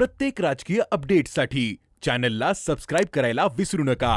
प्रत्येक राजकीय अपडेटसाठी चॅनलला सबस्क्राईब करायला विसरू नका.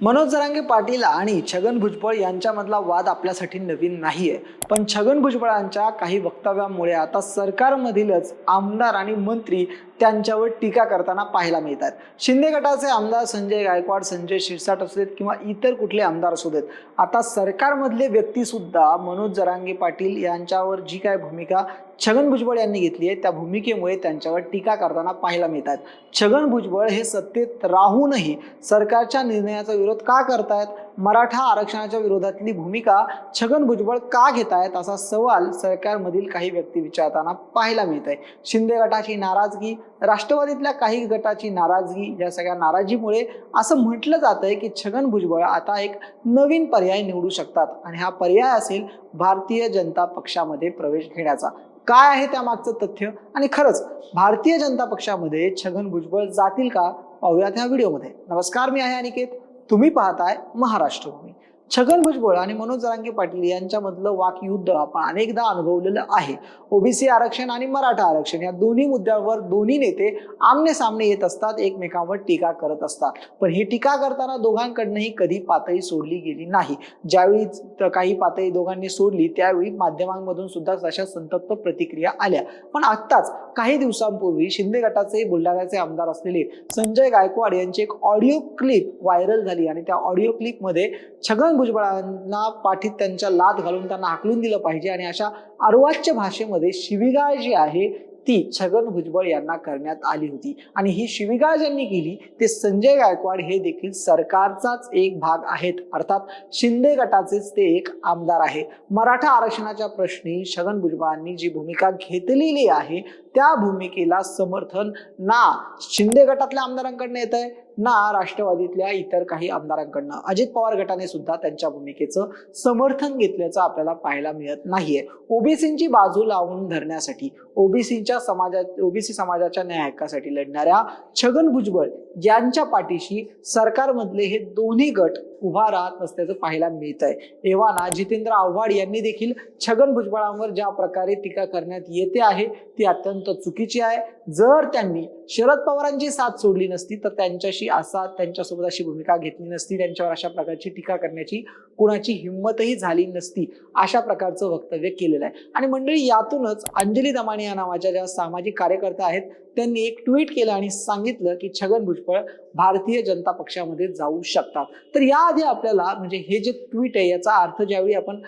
मनोज जरांगे पाटील आणि छगन भुजबळ यांच्यामधला वाद आपल्यासाठी नवीन नाहीये. पण छगन भुजबळांच्या काही वक्तव्यामुळे आता सरकारमधीलच आमदार आणि मंत्री त्यांच्यावर टीका करताना पाहायला मिळतात. शिंदे गटाचे आमदार संजय गायकवाड संजय शिरसाट असू देत किंवा इतर कुठले आमदार असू देत आता सरकारमधले व्यक्तीसुद्धा मनोज जरांगे पाटील यांच्यावर जी काय भूमिका छगन भुजबळ यांनी घेतली आहे त्या भूमिकेमुळे त्यांच्यावर टीका करताना पाहायला मिळतात. छगन भुजबळ हे सत्तेत राहूनही सरकारच्या निर्णयाचा विरोध का करतायत? मराठा आरक्षणाच्या विरोधातली भूमिका छगन भुजबळ का घेत आहेत असा सवाल सरकारमधील काही व्यक्ती विचारताना पाहायला मिळत आहे शिंदे गटाची नाराजगी राष्ट्रवादीतल्या काही गटाची नाराजगी या सगळ्या नाराजीमुळे असं म्हटलं जात आहे की छगन भुजबळ आता एक नवीन पर्याय निवडू शकतात आणि हा पर्याय असेल भारतीय जनता पक्षामध्ये प्रवेश घेण्याचा. काय आहे त्यामागचं तथ्य? आणि खरंच भारतीय जनता पक्षामध्ये छगन भुजबळ जातील का? पाहूयात ह्या व्हिडिओमध्ये. नमस्कार मी आहे अनिकेत. तुम्ही पाहताय महाराष्ट्र भूमी छगन भुजबळ आणि मनोज जरांगे पाटील यांच्यामधलं वाकयुद्ध आपण अनेकदा अनुभवलेलं आहे. ओबीसी आरक्षण आणि मराठा आरक्षण या दोन्ही मुद्द्यावर दोन्ही नेते आमने सामने येत असतात एकमेकांवर टीका करत असतात. पण ही टीका करताना दोघांकडनंही कधी पातळी सोडली गेली नाही. ज्यावेळी काही पातळी दोघांनी सोडली त्यावेळी माध्यमांमधून सुद्धा तशा संतप्त प्रतिक्रिया आल्या. पण आत्ताच काही दिवसांपूर्वी शिंदे गटाचे बुलढाण्याचे आमदार असलेले संजय गायकवाड यांची एक ऑडिओ क्लिप व्हायरल झाली आणि त्या ऑडिओ क्लिपमध्ये छगन भुजबळांना पाठीत त्यांच्या लाद घालून त्यांना हाकलून दिलं पाहिजे. आणि अशा अर्वाच्य भाषेमध्ये शिविगाळ जी आहे ती छगन भुजबळ यांना करण्यात आली होती. आणि ही शिविगाळ ज्यांनी केली ते संजय गायकवाड हे देखील सरकारचाच एक भाग आहेत. अर्थात शिंदे गटाचेच ते एक आमदार आहे. मराठा आरक्षणाच्या प्रश्नी छगन भुजबळांनी जी भूमिका घेतलेली आहे त्या भूमिकेला समर्थन ना शिंदे गटातल्या आमदारांकडनं येत आहे ना राष्ट्रवादीतल्या इतर काही आमदारांकडनं अजित पवार गटाने सुद्धा त्यांच्या भूमिकेचं समर्थन घेतल्याचं आपल्याला पाहायला मिळत नाहीये. ओबीसींची बाजू लावून धरण्यासाठी ओबीसीच्या समाजात ओबीसी समाजाच्या न्याय हक्कासाठी लढणाऱ्या छगन भुजबळ यांच्या पाठीशी सरकारमधले हे दोन्ही गट उभा राहत नसल्याचं पाहायला मिळत आहे एव्हाना जितेंद्र आव्हाड यांनी देखील छगन भुजबळांवर ज्या प्रकारे टीका करण्यात येते आहे ती अत्यंत चुकीची आहे. जर त्यांनी शरद पवारांची साथ सोडली नसती तर त्यांच्याशी असा त्यांच्यासोबत अशी भूमिका घेतली नसती त्यांच्यावर अशा प्रकारची टीका करण्याची कुणाची हिंमतही झाली नसती अशा प्रकारचं वक्तव्य केलेलं आहे. आणि मंडळी यातूनच अंजली दमाने या नावाच्या ज्या सामाजिक कार्यकर्त्या आहेत त्यांनी एक ट्विट केलं आणि सांगितलं की छगन भुजबळ भारतीय जनता पक्षामध्ये जाऊ शकतात. तर याआधी आपल्याला म्हणजे हे जे ट्विट आहे याचा अर्थ ज्यावेळी आपण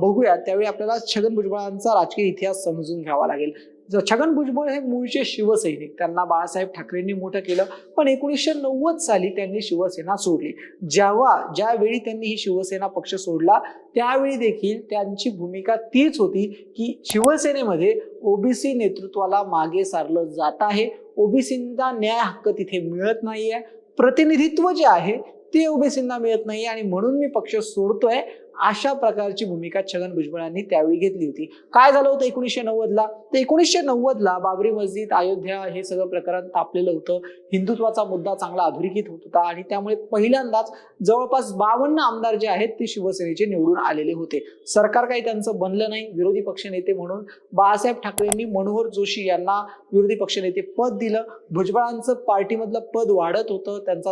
बघूया त्यावेळी आपल्याला छगन भुजबळांचा राजकीय इतिहास समजून घ्यावा लागेल. छगन भुजबळ हे मूळचे शिवसैनिक. त्यांना बाळासाहेब ठाकरेंनी मोठं केलं पण एकोणीसशे नव्वद साली त्यांनी शिवसेना सोडली. जेव्हा ज्यावेळी त्यांनी ही शिवसेना पक्ष सोडला त्यावेळी देखील त्यांची भूमिका तीच होती की शिवसेनेमध्ये ओबीसी नेतृत्वाला मागे सारलं जात आहे. ओबीसींना न्याय हक्क तिथे मिळत नाहीये. प्रतिनिधित्व जे आहे ते ओबीसींना मिळत नाही आणि म्हणून मी पक्ष सोडतोय. अशा प्रकारची भूमिका छगन भुजबळांनी त्यावेळी घेतली होती. काय झालं होतं एकोणीसशे नव्वदला? तर एकोणीसशे नव्वदला बाबरी मस्जिद अयोध्या हे सगळं प्रकरण तापलेलं होतं. हिंदुत्वाचा मुद्दा चांगला अधोरेखित होत होता आणि त्यामुळे पहिल्यांदाच जवळपास बावन्न आमदार जे आहेत ते शिवसेनेचे निवडून आलेले होते. सरकार काही त्यांचं बनलं नाही विरोधी पक्षनेते म्हणून बाळासाहेब ठाकरेंनी मनोहर जोशी यांना विरोधी पक्षनेते पद दिलं. भुजबळांचं पार्टीमधलं पद वाढत होतं. त्यांचा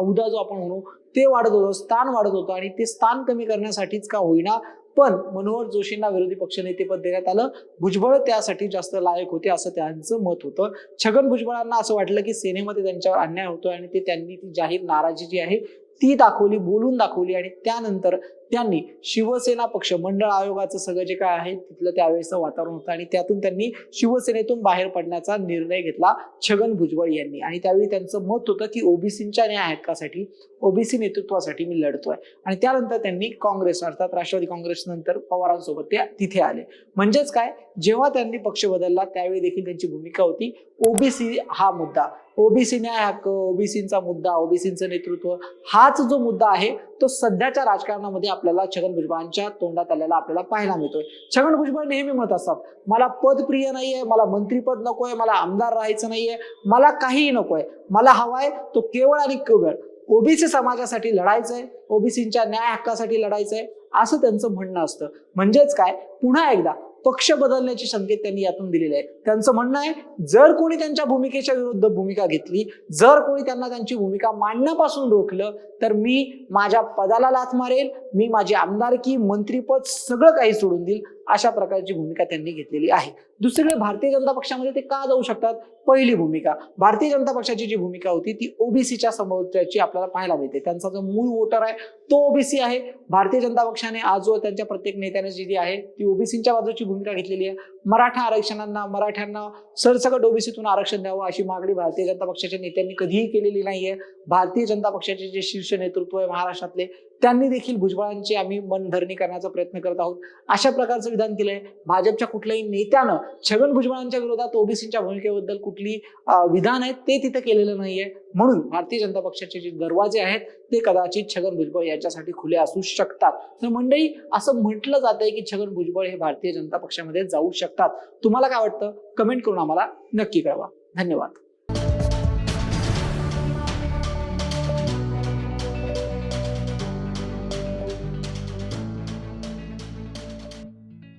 औदा जो आपण म्हणू ते वाढत होतं स्थान वाढत होतं आणि ते स्थान कमी करण्यासाठीच का होईना पण मनोहर जोशींना विरोधी पक्षनेतेपद देण्यात आलं. भुजबळ त्यासाठी जास्त लायक होते असं त्यांचं मत होतं. छगन भुजबळांना असं वाटलं की सेनेमध्ये त्यांच्यावर अन्याय होतोय आणि ते त्यांनी ती जाहीर नाराजी जी आहे ती दाखवली बोलून दाखवली आणि त्यानंतर त्यांनी शिवसेना पक्ष मंडळ आयोगाचं सगळं जे काय आहे तिथलं त्यावेळेचं वातावरण होतं आणि त्यातून त्यांनी शिवसेनेतून बाहेर पडण्याचा निर्णय घेतला छगन भुजबळ यांनी. आणि त्यावेळी त्यांचं मत होतं की ओबीसींच्या न्याय हक्कासाठी ओबीसी नेतृत्वासाठी मी लढतोय. आणि त्यानंतर त्यांनी काँग्रेस अर्थात राष्ट्रवादी काँग्रेस नंतर पवारांसोबत ते तिथे आले. म्हणजेच काय? जेव्हा त्यांनी पक्ष बदलला त्यावेळी देखील त्यांची भूमिका होती. ओबीसी हा मुद्दा. ओबीसी न्याय हक्क ओबीसींचा मुद्दा ओबीसींचं नेतृत्व हाच जो मुद्दा आहे तो सध्याच्या राजकारणामध्ये आपल्याला छगन भुजबळांच्या तोंडात आलेला आपल्याला पाहायला मिळतोय. छगन भुजबळ नेहमी म्हणत असतात मला पद प्रिय नाहीये मला मंत्रीपद नकोय मला आमदार राहायचं नाहीये मला काहीही नकोय. मला हवाय तो केवळ आणि केवळ ओबीसी समाजासाठी लढायचंय ओबीसींच्या न्याय हक्कासाठी लढायचंय असं त्यांचं म्हणणं असतं. म्हणजेच काय? पुन्हा एकदा पक्ष बदलण्याचे संकेत त्यांनी यातून दिलेले आहे. त्यांचं म्हणणं आहे जर कोणी त्यांच्या भूमिकेच्या विरुद्ध भूमिका घेतली जर कोणी त्यांना त्यांची भूमिका मांडण्यापासून रोखलं तर मी माझ्या पदाला लाथ मारेल मी माझी आमदारकी मंत्रीपद सगळं काही सोडून देईल अशा प्रकारची भूमिका त्यांनी घेतलेली आहे. दुसरीकडे भारतीय जनता पक्षामध्ये ते का जाऊ शकतात? पहिली भूमिका. भारतीय जनता पक्षाची जी भूमिका होती ती ओबीसीच्या समोरची आपल्याला पाहायला मिळते. त्यांचा जो मूळ वोटर आहे तो ओबीसी आहे. भारतीय जनता पक्षाने आजवर त्यांच्या प्रत्येक नेत्याने जी जी आहे ती ओबीसीच्या बाजूची भूमिका घेतलेली आहे. मराठा आरक्षणांना मराठ्यांना सरसकट ओबीसीतून आरक्षण द्यावं अशी मागणी भारतीय जनता पक्षाच्या नेत्यांनी कधीही केलेली नाहीये. भारतीय जनता पक्षाचे जे शीर्ष नेतृत्व आहे महाराष्ट्रातले त्यांनी देखील भुजबळांची आम्ही मनधरणी करण्याचा प्रयत्न करत आहोत. अशा प्रकारचं विधान केलंय. भाजपच्या कुठल्याही नेत्यानं छगन भुजबळांच्या विरोधात ओबीसीच्या भूमिकेबद्दल कुठली विधान आहे ते तिथे केलेलं नाहीये. म्हणून भारतीय जनता पक्षाचे जे दरवाजे आहेत ते कदाचित छगन भुजबळ यांच्यासाठी खुले असू शकतात. तर मंडळी असं म्हटलं जात आहे की छगन भुजबळ हे भारतीय जनता पक्षामध्ये जाऊ शकतात. तुम्हाला काय वाटतं? कमेंट करून आम्हाला नक्की कळवा. धन्यवाद.